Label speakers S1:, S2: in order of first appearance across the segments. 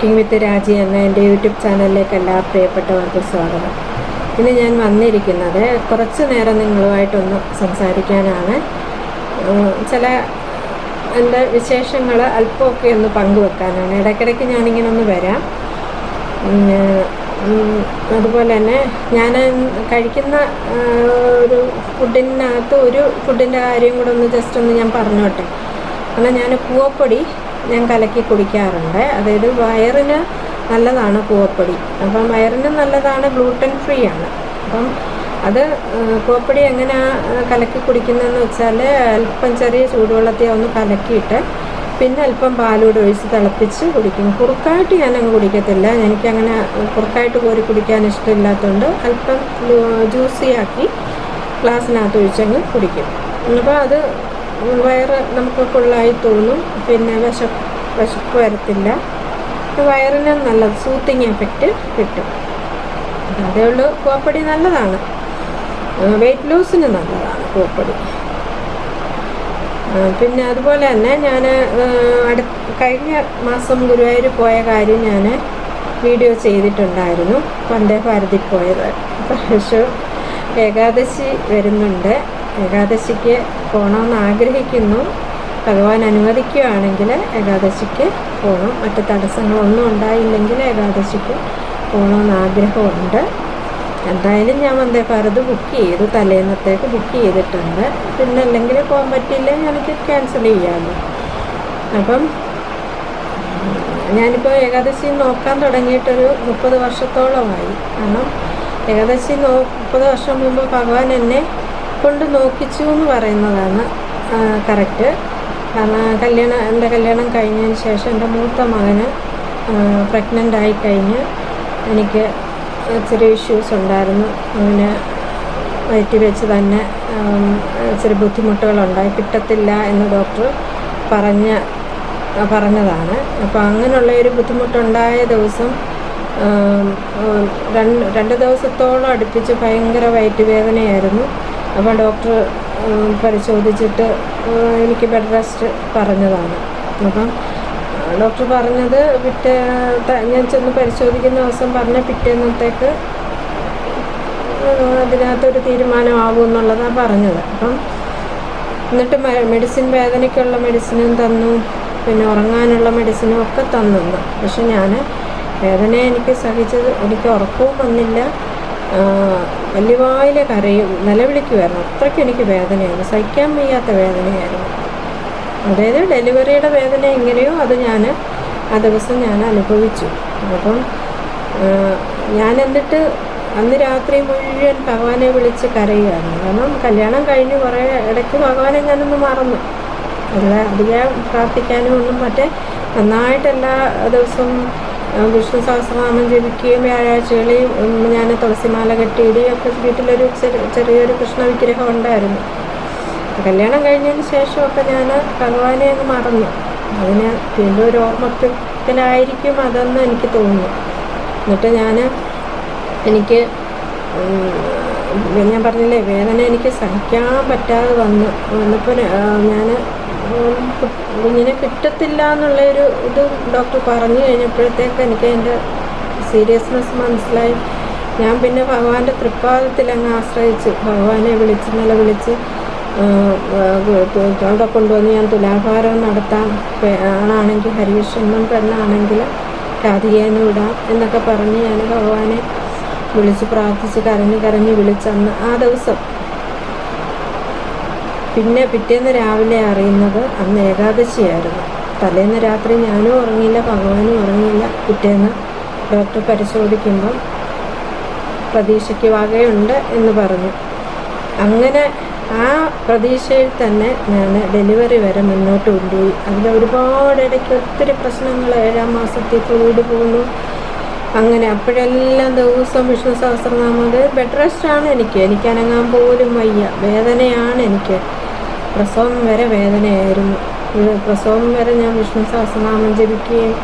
S1: Cooking വിത്ത് രാജി എന്ന എന്റെ യൂട്യൂബ് ചാനലിലേക്ക് എല്ലാ പ്രിയപ്പെട്ടവർക്കും സ്വാഗതം. ഇന്ന് ഞാൻ വന്നിരിക്കുന്നത് കുറച്ച് നേരം നിങ്ങളുമായിട്ടൊന്ന് സംസാരിക്കാനാണ്. ചില എന്റെ വിശേഷങ്ങൾ അല്പമൊക്കെ ഒന്ന് പങ്കുവെക്കാനാണ്. ഇടയ്ക്കിടയ്ക്ക് ഞാനിങ്ങനെ ഒന്ന് വരാം. അതുപോലെ തന്നെ ഞാൻ കഴിക്കുന്ന ഒരു ഫുഡിനകത്ത് ഒരു ഫുഡിന്റെ കാര്യം കൂടെ ഒന്ന് ജസ്റ്റ് ഒന്ന് ഞാൻ പറഞ്ഞോട്ടെ. കാരണം ഞാൻ കൂവപ്പൊടി ഞാൻ കലക്കി കുടിക്കാറുണ്ട്. അതായത് വയറിന് നല്ലതാണ് കൂവപ്പൊടി. അപ്പം വയറിന് നല്ലതാണ് ഗ്ലൂട്ടൻ ഫ്രീ ആണ്. അപ്പം അത് കൂവപ്പൊടി എങ്ങനെയാണ് കലക്കി കുടിക്കുന്നതെന്ന് വെച്ചാൽ അല്പം ചെറിയ ചൂടുവെള്ളത്തിൽ ഒന്ന് കലക്കിയിട്ട് പിന്നെ അല്പം പാലൂടെ ഒഴിച്ച് തിളപ്പിച്ച് കുടിക്കും. കുറുക്കായിട്ട് ഞാനങ്ങ് കുടിക്കത്തില്ല. എനിക്കങ്ങനെ കുറുക്കായിട്ട് കോരി കുടിക്കാൻ ഇഷ്ടമില്ലാത്തതുകൊണ്ട് അല്പം ജ്യൂസിയാക്കി ഗ്ലാസ്സിനകത്ത് ഒഴിച്ചങ്ങ് കുടിക്കും. അപ്പോൾ അത് വയറ് നമുക്ക് ഫുള്ളായി തോന്നും. പിന്നെ വിശ വിശപ്പ് വരത്തില്ല. വയറിന് നല്ല സൂത്തിങ് എഫക്റ്റ് കിട്ടും. അതേ ഉള്ളൂ. കോപ്പടി നല്ലതാണ്. വെയിറ്റ് ലോസിന് നല്ലതാണ് കോപ്പടി പിന്നെ അതുപോലെ തന്നെ ഞാൻ അടു കഴിഞ്ഞ മാസം ഗുരുവായൂർ പോയ കാര്യം ഞാൻ വീഡിയോ ചെയ്തിട്ടുണ്ടായിരുന്നു. വന്ദേ ഭാരതി പോയത്. പക്ഷേ ഏകാദശി വരുന്നുണ്ട്. ഏകാദശിക്ക് പോകണമെന്ന് ആഗ്രഹിക്കുന്നു. ഭഗവാൻ അനുവദിക്കുകയാണെങ്കിൽ ഏകാദശിക്ക് പോകണം. മറ്റ് തടസ്സങ്ങളൊന്നും ഉണ്ടായില്ലെങ്കിൽ ഏകാദശിക്ക് പോകണമെന്ന് ആഗ്രഹമുണ്ട്. എന്തായാലും ഞാൻ വന്ദേ ഭാരത് ബുക്ക് ചെയ്തു. തലേന്നത്തേക്ക് ബുക്ക് ചെയ്തിട്ടുണ്ട്. പിന്നെ അല്ലെങ്കിൽ പോകാൻ പറ്റിയില്ല എനിക്ക് ക്യാൻസൽ ചെയ്യാമല്ലോ. അപ്പം ഞാനിപ്പോൾ ഏകാദശി നോക്കാൻ തുടങ്ങിയിട്ടൊരു മുപ്പത് വർഷത്തോളമായി. കാരണം ഏകാദശി മുപ്പത് വർഷം മുമ്പ് ഭഗവാൻ എന്നെ കൊണ്ട് നോക്കിച്ചു എന്ന് പറയുന്നതാണ് കറക്റ്റ് കാരണം കല്യാണം എന്റെ കല്യാണം കഴിഞ്ഞതിന് ശേഷം എന്റെ മൂത്ത മകന് പ്രഗ്നന്റ് ആയി കഴിഞ്ഞ് എനിക്ക് ചെറിയ ഇഷ്യൂസ് ഉണ്ടായിരുന്നു. അങ്ങനെ വയറ്റി വെച്ച് തന്നെ ചെറിയ ഇച്ചിരി ബുദ്ധിമുട്ടുകളുണ്ടായി. കിട്ടത്തില്ല എന്ന് ഡോക്ടർ പറഞ്ഞ പറഞ്ഞതാണ്. അപ്പോൾ അങ്ങനെയുള്ള ഒരു ബുദ്ധിമുട്ടുണ്ടായ ദിവസം രണ്ട് രണ്ട് ദിവസത്തോളം അടുപ്പിച്ച് ഭയങ്കര വയറ്റ് വേദനയായിരുന്നു അപ്പോൾ ഡോക്ടർ പരിശോധിച്ചിട്ട് എനിക്ക് ബെഡ് റെസ്റ്റ് പറഞ്ഞതാണ്. അപ്പം ഡോക്ടർ പറഞ്ഞത് പിറ്റേ ഞാൻ ചെന്ന് പരിശോധിക്കുന്ന ദിവസം പറഞ്ഞ പിറ്റേന്നത്തേക്ക് അതിനകത്തൊരു തീരുമാനമാകും എന്നുള്ളതാണ് പറഞ്ഞത്. അപ്പം എന്നിട്ട് മെഡിസിൻ വേദനയ്ക്കുള്ള മെഡിസിനും തന്നു. പിന്നെ ഉറങ്ങാനുള്ള മെഡിസിനും ഒക്കെ തന്നു. പക്ഷെ ഞാൻ വേദന എനിക്ക് സഹിച്ചത് എനിക്ക് ഉറക്കവും വന്നില്ല. ആ, വലിയ വായിലെ കരയും നിലവിളിക്കുമായിരുന്നു. അത്രയ്ക്ക് എനിക്ക് വേദനയായിരുന്നു. സഹിക്കാൻ വയ്യാത്ത വേദനയായിരുന്നു. അതായത് ഡെലിവറിയുടെ വേദന എങ്ങനെയോ അത് ഞാൻ ആ ദിവസം ഞാൻ അനുഭവിച്ചു. അപ്പം ഞാൻ എന്നിട്ട് അന്ന് രാത്രി മുഴുവൻ ഭഗവാനെ വിളിച്ച് കരയുകയായിരുന്നു. കാരണം കല്യാണം കഴിഞ്ഞ് കുറേ ഇടയ്ക്ക് ഭഗവാനെ ഞാനൊന്ന് മറന്നു. അല്ല അധികം പ്രാർത്ഥിക്കാനും ഒന്നും മറ്റേ നന്നായിട്ട് എല്ലാ ദിവസവും വിഷ്ണു സഹസ്രനാമം ജപിക്കുകയും വ്യാഴാഴ്ചകളിൽ ഉം, ഞാൻ തുളസിമാല കെട്ടിയിടുകയും ഒക്കെ വീട്ടിലൊരു ചെറിയ ചെറിയൊരു കൃഷ്ണ വിഗ്രഹം ഉണ്ടായിരുന്നു. കല്യാണം കഴിഞ്ഞതിന് ശേഷമൊക്കെ ഞാൻ ഭഗവാനെ അങ്ങ് മറന്നു. അതിന് വീണ്ടും ഒരു ഓർമ്മത്തിലായിരിക്കും അതെന്ന് എനിക്ക് തോന്നുന്നു. എന്നിട്ട് ഞാൻ എനിക്ക് ഞാൻ പറഞ്ഞില്ലേ വേദന എനിക്ക് സഹിക്കാൻ പറ്റാതെ വന്നു വന്നപ്പോൾ ഞാൻ ഇങ്ങനെ കിട്ടത്തില്ല എന്നുള്ള ഒരു ഇത് ഡോക്ടർ പറഞ്ഞു കഴിഞ്ഞപ്പോഴത്തേക്ക് എനിക്ക് അതിന്റെ സീരിയസ്നെസ് മനസ്സിലായി. ഞാൻ പിന്നെ ഭഗവാന്റെ തൃപ്പാദത്തിൽ അങ്ങ് ആശ്രയിച്ച് ഭഗവാനെ വിളിച്ച് നില വിളിച്ച് അവിടെ കൊണ്ടുവന്ന് ഞാൻ തുലാഭാരം നടത്താം ആണെങ്കിൽ ഹരികൃഷ്ണൻ പെണ്ണാണെങ്കിൽ രാധികേനെ വിടാം എന്നൊക്കെ പറഞ്ഞ് ഞാൻ ഭഗവാനെ വിളിച്ച് പ്രാർത്ഥിച്ച് കരഞ്ഞ് കരഞ്ഞ് വിളിച്ചന്ന് ആ ദിവസം പിന്നെ പിറ്റേന്ന് രാവിലെ അറിയുന്നത് അന്ന് ഏകാദശിയായിരുന്നു. തലേന്ന് രാത്രി ഞാനും ഉറങ്ങിയില്ല ഭഗവാനും ഉറങ്ങിയില്ല. പിറ്റേന്ന് ഡോക്ടർ പരിശോധിക്കുമ്പം പ്രതീക്ഷയ്ക്ക് വകയുണ്ട് എന്ന് പറഞ്ഞു. അങ്ങനെ ആ പ്രതീക്ഷയിൽ തന്നെ ഞാൻ ഡെലിവറി വരെ മുന്നോട്ട് കൊണ്ടുപോയി. അതിൽ ഒരുപാട് ഇടയ്ക്ക് ഒത്തിരി പ്രശ്നങ്ങൾ ഏഴാം മാസത്തിൽ ഫ്ലൂയിഡ് പോകുന്നു അങ്ങനെ അപ്പോഴെല്ലാം ദിവസം വിഷ്ണു സഹസ്രനാമത് ബെഡ് റെസ്റ്റാണ് എനിക്ക് എനിക്ക്. അനങ്ങാൻ പോലും വയ്യ. വേദനയാണ് എനിക്ക്. പ്രസവം വരെ വേദനയായിരുന്നു. പ്രസവം വരെ ഞാൻ വിഷ്ണു സഹസ്രനാമം ജപിക്കുകയും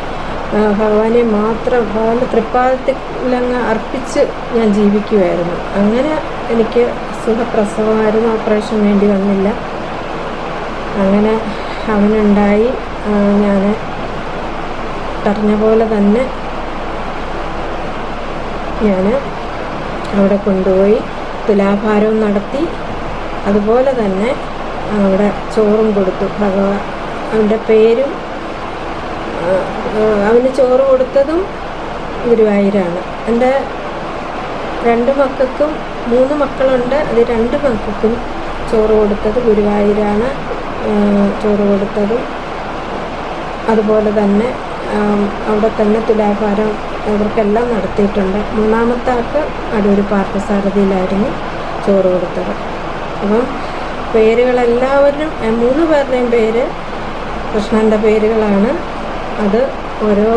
S1: ഭഗവാനെ മാത്രം ഭഗവാന്റെ തൃപ്പാദത്തിലങ്ങ് അർപ്പിച്ച് ഞാൻ ജീവിക്കുമായിരുന്നു അങ്ങനെ എനിക്ക് സുഖപ്രസവമായിരുന്നു. ഓപ്പറേഷൻ വേണ്ടി വന്നില്ല. അങ്ങനെ അവനുണ്ടായി. ഞാൻ പറഞ്ഞ പോലെ തന്നെ ഞാൻ അവിടെ കൊണ്ടുപോയി തുലാഭാരവും നടത്തി. അതുപോലെ തന്നെ അവിടെ ചോറും കൊടുത്തു. ഭഗവാൻ അവന്റെ പേരും അവന് ചോറ് കൊടുത്തതും ഗുരുവായൂരാണ്. എന്റെ രണ്ട് മക്കൾക്കും മൂന്ന് മക്കളുണ്ട്. അത് രണ്ട് മക്കൾക്കും ചോറ് കൊടുത്തത് ഗുരുവായൂരാണ്. ചോറ് കൊടുത്തതും അതുപോലെ തന്നെ അവിടെ തന്നെ തുലാഭാരം അവർക്കെല്ലാം നടത്തിയിട്ടുണ്ട്. മൂന്നാമത്തെ ആൾക്ക് അടൂർ പാർത്ഥസാരഥിയിലായിരുന്നു ചോറ് കൊടുത്തത്. അപ്പം പേരുകളെല്ലാവരും മൂന്ന് പേരുടെയും പേര് കൃഷ്ണന്റെ പേരുകളാണ്. അത് ഓരോ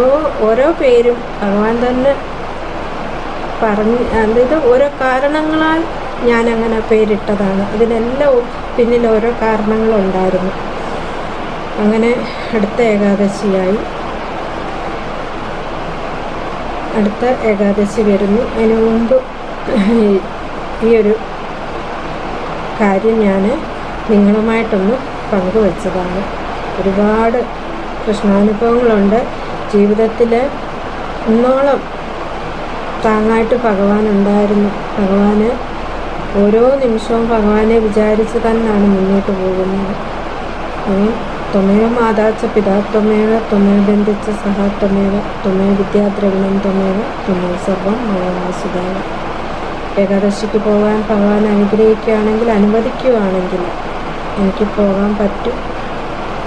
S1: ഓരോ പേരും ഭഗവാൻ തന്നെ പറഞ്ഞ് അതായത് ഓരോ കാരണങ്ങളാൽ ഞാൻ അങ്ങനെ പേരിട്ടതാണ്. അതിനെല്ലാം പിന്നിൽ ഓരോ കാരണങ്ങളുണ്ടായിരുന്നു. അങ്ങനെ അടുത്ത ഏകാദശിയായി. അടുത്ത ഏകാദശി വരുന്നു. അതിനു മുമ്പ് ഈ ഒരു കാര്യം ഞാൻ നിങ്ങളുമായിട്ടൊന്ന് പങ്കുവച്ചതാണ്. ഒരുപാട് കൃഷ്ണാനുഭവങ്ങളുണ്ട് ജീവിതത്തിൽ ഇന്നോളം താങ്ങായിട്ട് ഭഗവാൻ ഉണ്ടായിരുന്നു ഭഗവാന് ഓരോ നിമിഷവും ഭഗവാനെ വിചാരിച്ച് തന്നെയാണ് മുന്നോട്ട് പോകുന്നത്. തൊമേവ മാതാച്ച പിതാ ത്വമേവ ത്വമേവ ബന്ധിച്ച സഹ ത്വമേവ ത്വമേവ വിദ്യാദ്രവിണം ത്വമേവ ത്വമേവ സർവം മഴവാസുദേവ ഏകാദശിക്ക് പോകാൻ ഭഗവാൻ അനുഗ്രഹിക്കുകയാണെങ്കിൽ അനുവദിക്കുകയാണെങ്കിൽ എനിക്ക് പോകാൻ പറ്റും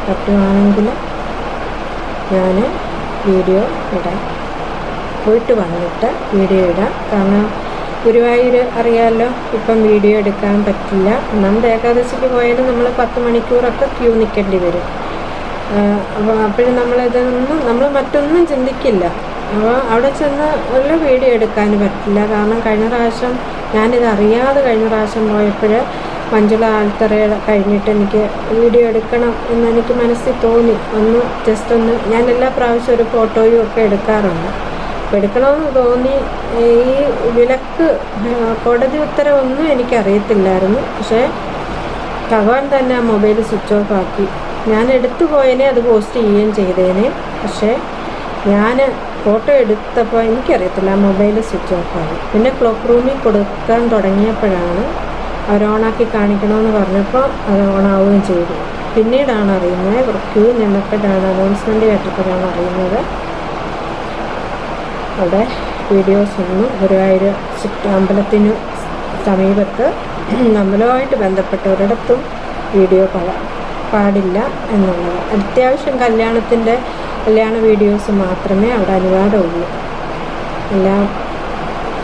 S1: പറ്റുവാണെങ്കിൽ ഞാൻ വീഡിയോ ഇടാം. പോയിട്ട് വന്നിട്ട് വീഡിയോ ഇടാം. കാരണം ഗുരുവായൂർ അറിയാമല്ലോ ഇപ്പം വീഡിയോ എടുക്കാൻ പറ്റില്ല. ഒന്നാമത് ഏകാദശിക്ക് പോയാലും നമ്മൾ പത്ത് മണിക്കൂറൊക്കെ ക്യൂ നിൽക്കേണ്ടി വരും. അപ്പോൾ അപ്പോഴും നമ്മളിതൊന്നും നമ്മൾ മറ്റൊന്നും ചിന്തിക്കില്ല. അവിടെ ചെന്ന് ഒരു വീഡിയോ എടുക്കാൻ പറ്റില്ല. കാരണം കഴിഞ്ഞ പ്രാവശ്യം ഞാനിത് അറിയാതെ കഴിഞ്ഞ പ്രാവശ്യം പോയപ്പോൾ മഞ്ജുള ആൽത്തറ കഴിഞ്ഞിട്ട് എനിക്ക് വീഡിയോ എടുക്കണം എന്ന് എനിക്ക് മനസ്സിൽ തോന്നി. ഒന്ന് ജസ്റ്റ് ഒന്ന് ഞാൻ എല്ലാ പ്രാവശ്യം ഒരു ഫോട്ടോയും ഒക്കെ എടുക്കാറുണ്ട്. അപ്പോൾ എടുക്കണമെന്ന് തോന്നി. ഈ വിലക്ക് കോടതി ഉത്തരവൊന്നും എനിക്കറിയത്തില്ലായിരുന്നു. പക്ഷേ ഭഗവാൻ തന്നെ ആ മൊബൈൽ സ്വിച്ച് ഓഫ് ആക്കി. ഞാൻ എടുത്തു പോയതിനെ അത് പോസ്റ്റ് ചെയ്യുകയും ചെയ്തേനെ. പക്ഷേ ഞാൻ ഫോട്ടോ എടുത്തപ്പോൾ എനിക്കറിയത്തില്ല മൊബൈൽ സ്വിച്ച് ഓഫ് ആയി. പിന്നെ ക്ലോക്ക് റൂമിൽ കൊടുക്കാൻ തുടങ്ങിയപ്പോഴാണ് അവർ ഓണാക്കി കാണിക്കണമെന്ന് പറഞ്ഞപ്പോൾ അത് ഓണാവുകയും ചെയ്തു. പിന്നീടാണ് അറിയുന്നത് ക്യൂ നിന്നപ്പോഴാണ് അനൗൺസ്മെന്റ് കേട്ടപ്പോഴാണ് അറിയുന്നത്. അവിടെ വീഡിയോസ് ഒന്നും ഗുരുവായൂർ അമ്പലത്തിന് സമീപത്ത് അമ്പലവുമായിട്ട് ബന്ധപ്പെട്ടവരിടത്തും വീഡിയോ പാടില്ല എന്നുള്ളത്. അത്യാവശ്യം കല്യാണത്തിന്റെ കല്യാണ വീഡിയോസ് മാത്രമേ അവിടെ അനുവാദമുള്ളൂ എല്ലാം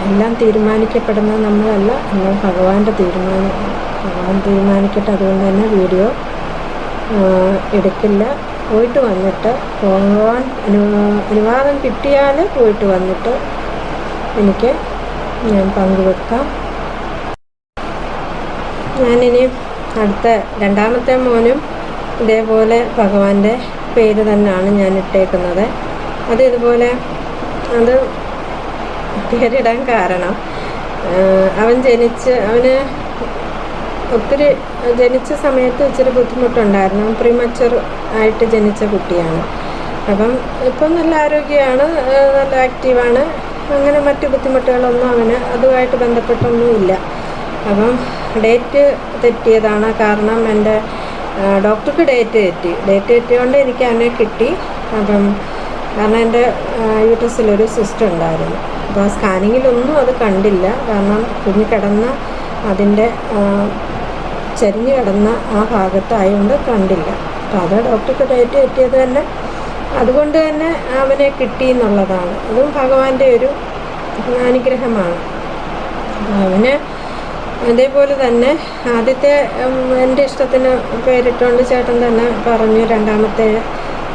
S1: എല്ലാം തീരുമാനിക്കപ്പെടുന്നത് നമ്മളല്ല എന്നാൽ ഭഗവാന്റെ തീരുമാനം ഭഗവാൻ തീരുമാനിക്കട്ടെ അതുകൊണ്ട് തന്നെ വീഡിയോ എടുക്കില്ല. പോയിട്ട് വന്നിട്ട് പോകാൻ അനു അനുവാദം കിട്ടിയാൽ പോയിട്ട് വന്നിട്ട് എനിക്ക് ഞാൻ പങ്കുവെക്കാം. ഞാനിനി അടുത്ത രണ്ടാമത്തെ മോനും ഇതേപോലെ ഭഗവാന്റെ പേര് തന്നെയാണ് ഞാൻ ഇട്ടേക്കുന്നത്. അത് ഇതുപോലെ അത് പേരിടാൻ കാരണം അവൻ ജനിച്ച് അവന് ഒത്തിരി ജനിച്ച സമയത്ത് ഇച്ചിരി ബുദ്ധിമുട്ടുണ്ടായിരുന്നു. പ്രീമച്ചർ ആയിട്ട് ജനിച്ച കുട്ടിയാണ്. അപ്പം ഇപ്പം നല്ല ആരോഗ്യമാണ് നല്ല ആക്റ്റീവാണ് അങ്ങനെ മറ്റ് ബുദ്ധിമുട്ടുകളൊന്നും അവന് അതുമായിട്ട് ബന്ധപ്പെട്ടൊന്നുമില്ല. അപ്പം ഡേറ്റ് തെറ്റിയതാണ്. കാരണം എന്റെ ഡോക്ടർക്ക് ഡേറ്റ് തെറ്റി. ഡേറ്റ് തെറ്റിയോണ്ട് എനിക്ക് അവനെ കിട്ടി. അപ്പം കാരണം എന്റെ യൂട്രസിലൊരു സിസ്റ്റം ഉണ്ടായിരുന്നു. അപ്പോൾ ആ സ്കാനിങ്ങിലൊന്നും അത് കണ്ടില്ല. കാരണം കുഞ്ഞ് കിടന്ന അതിന്റെ ചരിഞ്ഞു ചരിഞ്ഞ് കിടന്ന ആ ഭാഗത്തായതുകൊണ്ട് കണ്ടില്ല. അപ്പോൾ അത് ഡോക്ടർക്ക് ഡേറ്റ് തെറ്റിയത് തന്നെ. അതുകൊണ്ട് തന്നെ അവനെ കിട്ടി എന്നുള്ളതാണ്. അതും ഭഗവാന്റെ ഒരു അനുഗ്രഹമാണ്. അവന് അതേപോലെ തന്നെ ആദ്യത്തെ എന്റെ ഇഷ്ടത്തിന് പേരിട്ടുകൊണ്ട് ചേട്ടൻ തന്നെ പറഞ്ഞു രണ്ടാമത്തെ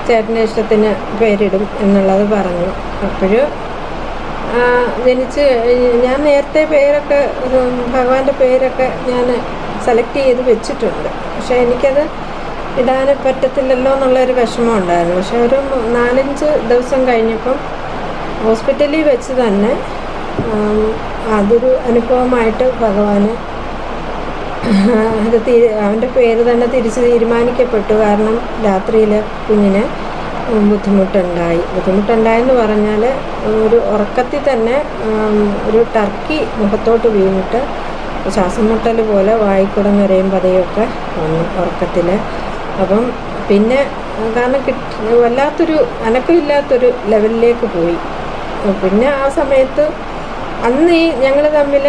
S1: ചേട്ടന്റെ ഇഷ്ടത്തിന് പേരിടും എന്നുള്ളത് പറഞ്ഞു. അപ്പോഴും ജനിച്ച് ഞാൻ നേരത്തെ പേരൊക്കെ ഭഗവാന്റെ പേരൊക്കെ ഞാൻ സെലക്ട് ചെയ്ത് വെച്ചിട്ടുണ്ട്. പക്ഷേ എനിക്കത് ഇടാൻ പറ്റത്തില്ലല്ലോ എന്നുള്ളൊരു വിഷമം ഉണ്ടായിരുന്നു. പക്ഷെ ഒരു നാലഞ്ച് ദിവസം കഴിഞ്ഞപ്പം ഹോസ്പിറ്റലിൽ വെച്ച് തന്നെ അതൊരു അനുഭവമായിട്ട് ഭഗവാന് അത് തീ അവന്റെ പേര് തന്നെ തിരിച്ച് തീരുമാനിക്കപ്പെട്ടു. കാരണം രാത്രിയിൽ കുഞ്ഞിന് ബുദ്ധിമുട്ടുണ്ടായി. ബുദ്ധിമുട്ടുണ്ടായെന്ന് പറഞ്ഞാൽ ഒരു ഉറക്കത്തിൽ തന്നെ ഒരു ടർക്കി മുഖത്തോട്ട് വീണിട്ട് ശ്വാസം മുട്ടൽ പോലെ വായിക്കൂടെ നിറയും പതയൊക്കെ വന്നു ഉറക്കത്തിൽ അപ്പം പിന്നെ കാരണം കിട്ടി വല്ലാത്തൊരു അനക്കമില്ലാത്തൊരു ലെവലിലേക്ക് പോയി. പിന്നെ ആ സമയത്ത് അന്ന് ഈ ഞങ്ങൾ തമ്മിൽ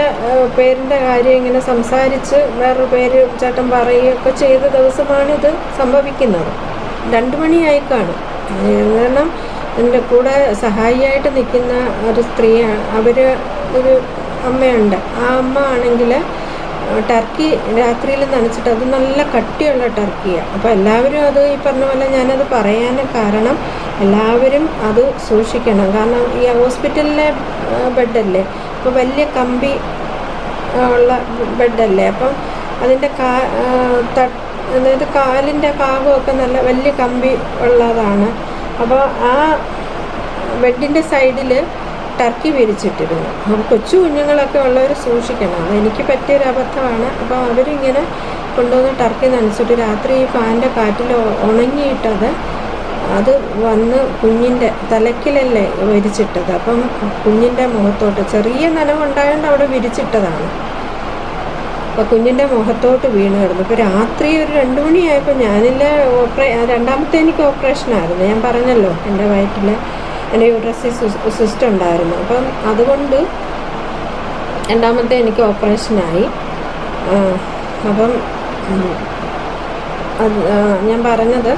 S1: പേരിന്റെ കാര്യം ഇങ്ങനെ സംസാരിച്ച് വേറൊരു പേര് ചേട്ടൻ പറയുകയൊക്കെ ചെയ്ത ദിവസമാണിത് സംഭവിക്കുന്നത്. രണ്ട് മണിയായി കാണും കാരണം എന്റെ കൂടെ സഹായിയായിട്ട് നിൽക്കുന്ന ഒരു സ്ത്രീയാണ് അവർ ഒരു അമ്മയുണ്ട്. ആ അമ്മ ആണെങ്കിൽ ടർക്കി രാത്രിയിൽ നനച്ചിട്ട് അത് നല്ല കട്ടിയുള്ള ടർക്കിയാണ് അപ്പോൾ എല്ലാവരും അത് ഈ പറഞ്ഞ പോലെ ഞാനത് പറയാൻ കാരണം എല്ലാവരും അത് സൂക്ഷിക്കണം. കാരണം ഈ ഹോസ്പിറ്റലിലെ ബെഡല്ലേ? അപ്പോൾ വലിയ കമ്പി ഉള്ള ബെഡല്ലേ? അപ്പം അതിന്റെ കാ അതായത് കാലിന്റെ ഭാഗമൊക്കെ നല്ല വലിയ കമ്പി ഉള്ളതാണ്. അപ്പോൾ ആ ബെഡിന്റെ സൈഡിൽ ടർക്കി വിരിച്ചിട്ടിരുന്നു. അപ്പോൾ കൊച്ചു കുഞ്ഞുങ്ങളൊക്കെ ഉള്ളവർ സൂക്ഷിക്കണം. അത് എനിക്ക് പറ്റിയൊരു അബദ്ധമാണ്. അപ്പോൾ അവരിങ്ങനെ കൊണ്ടുവന്ന് ടർക്കി നനച്ചിട്ട് രാത്രി ഈ ഫാനിന്റെ കാറ്റിൽ ഉണങ്ങിയിട്ടത് അത് വന്ന് കുഞ്ഞിന്റെ തലക്കിലല്ലേ വിരിച്ചിട്ടത്. അപ്പം കുഞ്ഞിന്റെ മുഖത്തോട്ട് ചെറിയ നനവുണ്ടായതുകൊണ്ട് അവിടെ വിരിച്ചിട്ടതാണ്. അപ്പോൾ കുഞ്ഞിന്റെ മുഖത്തോട്ട് വീണ് കിടന്നു. ഇപ്പോൾ രാത്രി ഒരു രണ്ട് മണിയായപ്പോൾ ഞാനില്ല ഓപ്പറേ രണ്ടാമത്തെ എനിക്ക് ഓപ്പറേഷനായിരുന്നു ഞാൻ പറഞ്ഞല്ലോ എന്റെ വയറ്റിൽ എന്റെ യൂട്രസി സിസ്റ്റം ഉണ്ടായിരുന്നു. അപ്പം അതുകൊണ്ട് രണ്ടാമത്തെ എനിക്ക് ഓപ്പറേഷനായി അപ്പം ഞാൻ പറഞ്ഞത്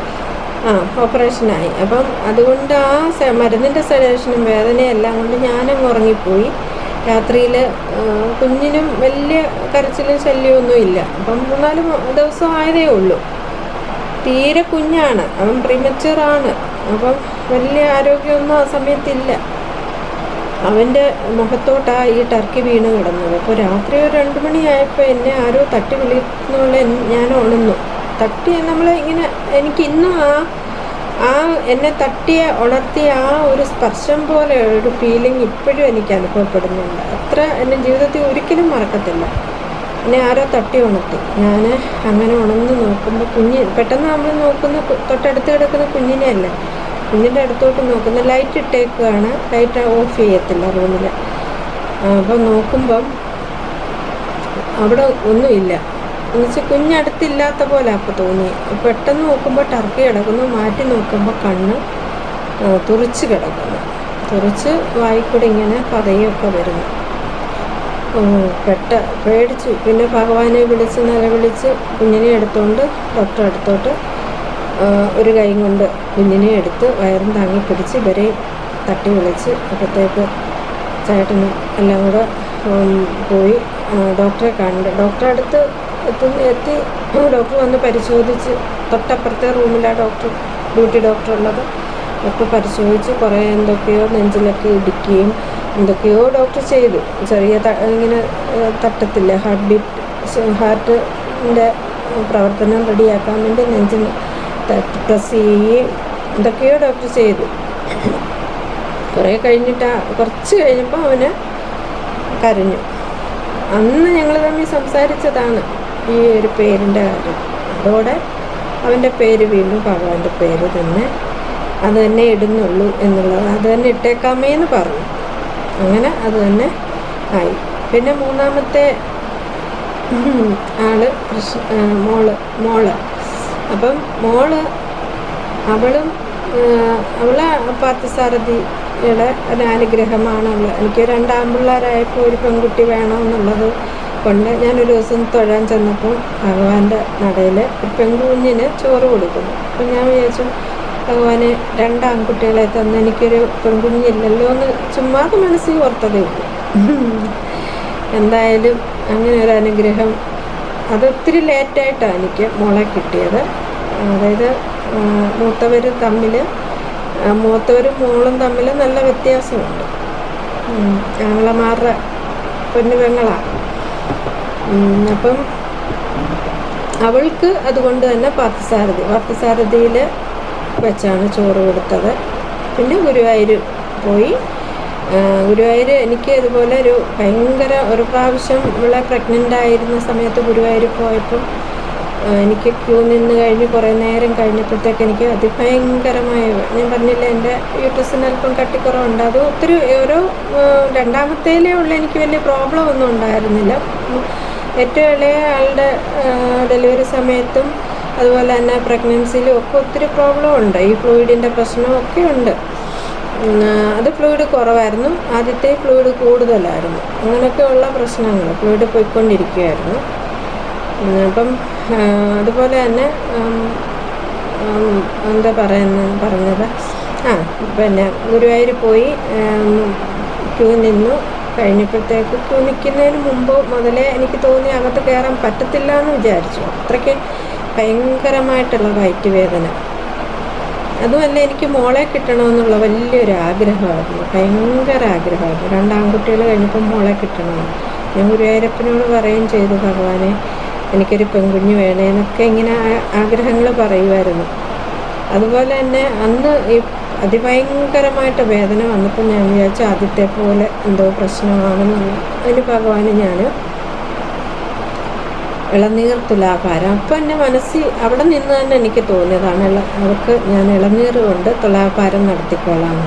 S1: ആ ഓപ്പറേഷനായി അപ്പം അതുകൊണ്ട് ആ മരുന്നിന്റെ സെഡേഷനും വേദനയും എല്ലാം കൊണ്ട് ഞാനങ്ങ് ഉറങ്ങിപ്പോയി. രാത്രിയിൽ കുഞ്ഞിനും വലിയ കരച്ചിലും ശല്യമൊന്നും ഇല്ല അപ്പം മൂന്നാൽ ദിവസം ആയതേ ഉള്ളൂ. തീരെ കുഞ്ഞാണ്. അവൻ പ്രിമച്ചറാണ് അപ്പം വലിയ ആരോഗ്യമൊന്നും ആ സമയത്തില്ല. അവന്റെ മുഖത്തോട്ടാണ് ഈ ടർക്കി വീണ് കിടന്നത്. അപ്പോൾ രാത്രി ഒരു രണ്ട് മണിയായപ്പോൾ എന്നെ ആരോ തട്ടി വിളിക്കുന്നുള്ള ഞാൻ ഉണർന്നു. തട്ടി നമ്മൾ ഇങ്ങനെ എനിക്ക് ഇന്നും ആ ആ എന്നെ തട്ടിയ ഉണർത്തിയ ആ ഒരു സ്പർശം പോലെ ഒരു ഫീലിംഗ് ഇപ്പോഴും എനിക്ക് അനുഭവപ്പെടുന്നുണ്ട്. അത്ര എന്റെ ജീവിതത്തിൽ ഒരിക്കലും മറക്കത്തില്ല. എന്നെ ആരോ തട്ടി ഉണർത്തി. ഞാൻ അങ്ങനെ ഉണർന്ന് നോക്കുമ്പോൾ കുഞ്ഞ് പെട്ടെന്ന് നമ്മൾ നോക്കുന്ന തൊട്ടടുത്ത് കിടക്കുന്ന കുഞ്ഞിനെ അല്ലേ. കുഞ്ഞിന്റെ അടുത്തോട്ട് നോക്കുന്ന ലൈറ്റ് ഇട്ടേക്കുകയാണ് ലൈറ്റ് ഓഫ് ചെയ്യത്തില്ല റൂമിൽ അപ്പോൾ നോക്കുമ്പം അവിടെ ഒന്നുമില്ല. എന്നുവെച്ചാൽ കുഞ്ഞടുത്തില്ലാത്ത പോലെ അപ്പോൾ തോന്നി. പെട്ടെന്ന് നോക്കുമ്പോൾ ടർക്കി കിടക്കുന്നു മാറ്റി നോക്കുമ്പോൾ കണ്ണ് തുറിച്ച് കിടക്കുന്നു. തുറിച്ച് വായിക്കൂടെ ഇങ്ങനെ പതയൊക്കെ വരുന്നു. പെട്ട പേടിച്ചു. പിന്നെ ഭഗവാനെ വിളിച്ച് നിലവിളിച്ച് കുഞ്ഞിനെ എടുത്തുകൊണ്ട് ഡോക്ടർ അടുത്തോട്ട് ഒരു കൈ കൊണ്ട് കുഞ്ഞിനെ എടുത്ത് വയറും താങ്ങി പിടിച്ച് ഇവരെ തട്ടി വിളിച്ച് അപ്പോഴത്തേക്ക് ചേട്ടനും എല്ലാം കൂടെ പോയി ഡോക്ടറെ കണ്ട് ഡോക്ടറെ അടുത്ത് എത്തുന്ന എത്തി ഡോക്ടർ വന്ന് പരിശോധിച്ച് തൊട്ടപ്പുറത്തെ റൂമിലാണ് ഡോക്ടർ ഡ്യൂട്ടി ഡോക്ടർ ഉള്ളത്. ഡോക്ടർ പരിശോധിച്ച് കുറേ എന്തൊക്കെയോ നെഞ്ചിലൊക്കെ ഇടിക്കുകയും എന്തൊക്കെയോ ഡോക്ടർ ചെയ്തു. ചെറിയ ഇങ്ങനെ തട്ടത്തില്ല ഹാർട്ട് ബീറ്റ് ഹാർട്ടിന്റെ പ്രവർത്തനം റെഡിയാക്കാൻ വേണ്ടി നെഞ്ചിന് പ്രസ് ചെയ്യുകയും എന്തൊക്കെയോ ഡോക്ടർ ചെയ്തു. കുറേ കഴിഞ്ഞിട്ട് കുറച്ച് കഴിഞ്ഞപ്പോൾ അവന് കരഞ്ഞു. അന്ന് ഞങ്ങൾ തമ്മിൽ സംസാരിച്ചതാണ്. ഈ ഒരു പേരിന്റെ കാര്യം. അതോടെ അവന്റെ പേര് വീണ്ടും ഭഗവാന്റെ പേര് തന്നെ അത് തന്നെ ഇടുന്നുള്ളൂ എന്നുള്ളത് അത് തന്നെ ഇട്ടേക്കാമേ എന്ന് പറഞ്ഞു. അങ്ങനെ അത് തന്നെ ആയി. പിന്നെ മൂന്നാമത്തെ ആൾ കൃഷ്ണ മോൾ മോൾ. അപ്പം മോൾ അവളും അവൾ പാർത്ഥസാരഥിയുടെ അനുഗ്രഹമാണ് എനിക്ക് രണ്ടാം പിള്ളേരായപ്പോൾ ഒരു പെൺകുട്ടി വേണമെന്നുള്ളത് കൊണ്ട് ഞാനൊരു ദിവസം തൊഴാൻ ചെന്നപ്പോൾ ഭഗവാന്റെ നടയിൽ ഒരു പെൺകുഞ്ഞിന് ചോറ് കൊടുക്കുന്നു. അപ്പം ഞാൻ വിചാരിച്ചു ഭഗവാന് രണ്ട് ആൺകുട്ടികളെ തന്ന് എനിക്കൊരു പെൺകുഞ്ഞില്ലല്ലോ എന്ന് ചുമ്മാതെ മനസ്സിൽ ഓർത്തതേ ഉള്ളൂ. എന്തായാലും അങ്ങനെ ഒരു അനുഗ്രഹം അത് ഒത്തിരി ലേറ്റായിട്ടാണ് എനിക്ക് മോളെ കിട്ടിയത്. അതായത് മൂത്തവർ തമ്മിൽ മൂത്തവരും മോളും തമ്മിൽ നല്ല വ്യത്യാസമുണ്ട്. ഉം, ആങ്ങളമാരുടെ പൊന്നു പെങ്ങളാണ് ഉം, അപ്പം അവൾക്ക് അതുകൊണ്ട് തന്നെ പാർത്ഥസാരഥി പാർത്ഥസാരഥിയിൽ വെച്ചാണ് ചോറ് കൊടുത്തത്. പിന്നെ ഗുരുവായൂർ പോയി. ഗുരുവായൂർ എനിക്ക് ഇതുപോലെ ഒരു ഭയങ്കര ഒരു പ്രാവശ്യം ഇവിടെ പ്രഗ്നന്റ് ആയിരുന്ന സമയത്ത് ഗുരുവായൂർ പോയപ്പം എനിക്ക് ക്യൂ നിന്ന് കഴിഞ്ഞ് കുറേ നേരം കഴിഞ്ഞപ്പോഴത്തേക്ക് എനിക്ക് അതിഭയങ്കരമായ ഞാൻ പറഞ്ഞില്ല എന്റെ യൂട്രസിന് അല്പം കട്ടിക്കുറവുണ്ട്. അത് ഒത്തിരി ഓരോ രണ്ടാമത്തേലേ ഉള്ള എനിക്ക് വലിയ പ്രോബ്ലം ഒന്നും ഉണ്ടായിരുന്നില്ല. ഏറ്റവും ഇളയ ആളുടെ ഡെലിവറി സമയത്തും അതുപോലെ തന്നെ പ്രഗ്നൻസിയിലും ഒക്കെ ഒത്തിരി പ്രോബ്ലം ഉണ്ട്. ഈ ഫ്ലൂയിഡിന്റെ പ്രശ്നമൊക്കെ ഉണ്ട്. ഉം, അത് ഫ്ലൂയിഡ് കുറവായിരുന്നു. ആദ്യത്തെ ഫ്ലൂയിഡ് കൂടുതലായിരുന്നു. അങ്ങനെയൊക്കെയുള്ള പ്രശ്നങ്ങൾ ഫ്ലൂയിഡ് പോയിക്കൊണ്ടിരിക്കുകയായിരുന്നു. അപ്പം അതുപോലെ തന്നെ എന്താ പറയുന്ന പറഞ്ഞത്? ആ പിന്നെ ഗുരുവായൂർ പോയി ക്യൂ നിന്നു. കഴിഞ്ഞപ്പോഴത്തേക്ക് ക്യൂ നിൽക്കുന്നതിന് മുമ്പ് മുതലേ എനിക്ക് തോന്നി അകത്ത് കയറാൻ പറ്റത്തില്ല എന്ന് വിചാരിച്ചു. അത്രയ്ക്ക് ഭയങ്കരമായിട്ടുള്ള വയറ്റ് വേദന. അതുമല്ല എനിക്ക് മോളെ കിട്ടണമെന്നുള്ള വലിയൊരു ആഗ്രഹമായിരുന്നു. ഭയങ്കര ആഗ്രഹമായിരുന്നു. രണ്ടാൺകുട്ടികൾ കഴിഞ്ഞപ്പോൾ മോളെ കിട്ടണമെന്ന്. ഞാൻ ഗുരുവായൂരപ്പനോട് പറയുകയും ചെയ്തു ഭഗവാനെ എനിക്കൊരു പെൺകുഞ്ഞ് വേണേന്നൊക്കെ ഇങ്ങനെ ആഗ്രഹങ്ങൾ പറയുമായിരുന്നു അതുപോലെ തന്നെ അന്ന് ഈ അതിഭയങ്കരമായിട്ട് വേദന വന്നപ്പോൾ ഞാൻ വിചാരിച്ചു ആദ്യത്തെ പോലെ എന്തോ പ്രശ്നമാണെന്നുള്ള അതിന് ഭഗവാന് ഞാൻ ഇളനീർ തുലാഭാരം അപ്പം എന്റെ മനസ്സിൽ അവിടെ നിന്ന് തന്നെ എനിക്ക് തോന്നിയതാണ് അവർക്ക് ഞാൻ ഇളനീർ കൊണ്ട് തുലാഭാരം നടത്തിക്കോളാം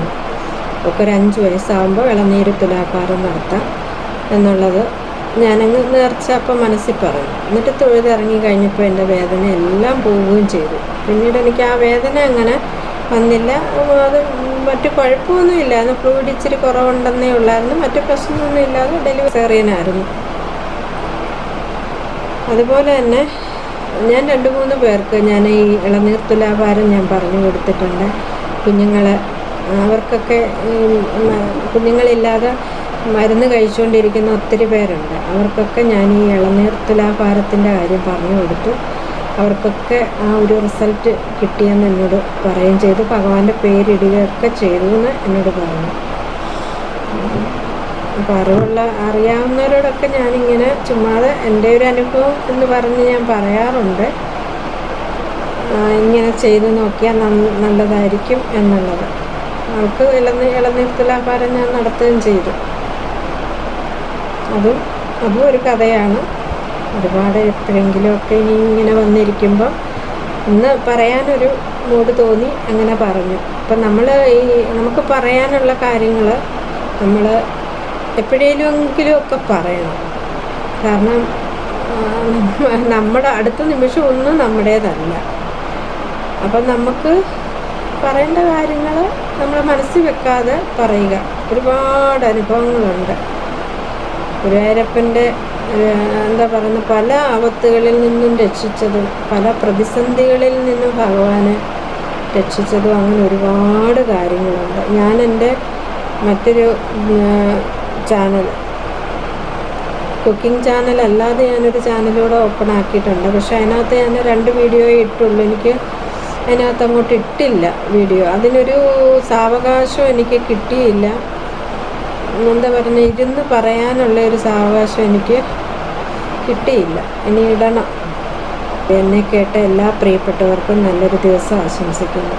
S1: ഒക്കെ ഒരു അഞ്ച് വയസ്സാകുമ്പോൾ ഇളനീർ തുലാഭാരം നടത്താം എന്നുള്ളത് ഞാനങ്ങ് നേർച്ച അപ്പം മനസ്സിൽ പറഞ്ഞു എന്നിട്ട് തൊഴുതിറങ്ങി കഴിഞ്ഞപ്പോൾ എന്റെ വേദന എല്ലാം പോവുകയും ചെയ്തു. പിന്നീട് എനിക്ക് ആ വേദന അങ്ങനെ വന്നില്ല. അത് മറ്റു കുഴപ്പമൊന്നും ഇല്ലായിരുന്നു. ഫ്ലൂയിഡ് ഇച്ചിരി കുറവുണ്ടെന്നേ ഉള്ളായിരുന്നു. മറ്റു പ്രശ്നമൊന്നും ഇല്ലാതെ ഡെലിവറി സെറിയനായിരുന്നു അതുപോലെ തന്നെ ഞാൻ രണ്ട് മൂന്ന് പേർക്ക് ഞാൻ ഈ ഇളനീർ തുലാഭാരം ഞാൻ പറഞ്ഞു കൊടുത്തിട്ടുണ്ട്. കുഞ്ഞുങ്ങളെ അവർക്കൊക്കെ കുഞ്ഞുങ്ങളില്ലാതെ മരുന്ന് കഴിച്ചുകൊണ്ടിരിക്കുന്ന ഒത്തിരി പേരുണ്ട്. അവർക്കൊക്കെ ഞാൻ ഈ ഇളനീർ തുലാഭാരത്തിന്റെ കാര്യം പറഞ്ഞു കൊടുത്തു. അവർക്കൊക്കെ ആ ഒരു റിസൾട്ട് കിട്ടിയെന്ന് എന്നോട് പറയുകയും ചെയ്തു. ഭഗവാന്റെ പേരിടുകയൊക്കെ ചെയ്തു എന്ന് എന്നോട് പറഞ്ഞു. അപ്പോൾ അറിവുള്ള അറിയാവുന്നവരോടൊക്കെ ഞാനിങ്ങനെ ചുമ്മാതെ എന്റെ ഒരു അനുഭവം എന്ന് പറഞ്ഞ് ഞാൻ പറയാറുണ്ട്. ഇങ്ങനെ ചെയ്ത് നോക്കിയാൽ നല്ലതായിരിക്കും എന്നുള്ളത്. അവൾക്ക് ഇളനീ ഇളനീർ തുലാഭാരം ഞാൻ നടത്തുകയും ചെയ്തു. അതും അതും ഒരു കഥയാണ്. ഒരുപാട് എപ്പോഴെങ്കിലുമൊക്കെ ഇനി ഇങ്ങനെ വന്നിരിക്കുമ്പോൾ ഇന്ന് പറയാനൊരു മൂഡ് തോന്നി അങ്ങനെ പറഞ്ഞു. അപ്പം നമ്മൾ ഈ നമുക്ക് പറയാനുള്ള കാര്യങ്ങൾ നമ്മൾ എപ്പോഴെങ്കിലുമെങ്കിലുമൊക്കെ ഒക്കെ പറയണം. കാരണം നമ്മുടെ അടുത്ത നിമിഷം ഒന്നും നമ്മുടേതല്ല. അപ്പം നമുക്ക് പറയേണ്ട കാര്യങ്ങൾ നമ്മൾ മനസ്സിൽ വെക്കാതെ പറയുക. ഒരുപാട് അനുഭവങ്ങളുണ്ട്. ഗുരുവായൂരപ്പന്റെ എന്താ പറയുന്ന പല ആപത്തുകളിൽ നിന്നും രക്ഷിച്ചതും പല പ്രതിസന്ധികളിൽ നിന്നും ഭഗവാനെ രക്ഷിച്ചതും അങ്ങനെ ഒരുപാട് കാര്യങ്ങളുണ്ട്. ഞാൻ എന്റെ മറ്റൊരു ചാനൽ കുക്കിംഗ് ചാനൽ അല്ലാതെ ഞാനൊരു ചാനലൂടെ ഓപ്പൺ ആക്കിയിട്ടുണ്ട്. പക്ഷെ അതിനകത്ത് ഞാൻ രണ്ട് വീഡിയോ ഇട്ടുള്ളൂ. എനിക്ക് അതിനകത്ത് അങ്ങോട്ട് ഇട്ടില്ല വീഡിയോ. അതിനൊരു സാവകാശം എനിക്ക് കിട്ടിയില്ല. എന്താ പറയുക ഇരുന്ന് പറയാനുള്ള ഒരു സാവകാശം എനിക്ക് കിട്ടിയില്ല. ഇനി ഇടണം. എന്നെ കേട്ട എല്ലാ പ്രിയപ്പെട്ടവർക്കും നല്ലൊരു ദിവസം ആശംസിക്കുന്നു.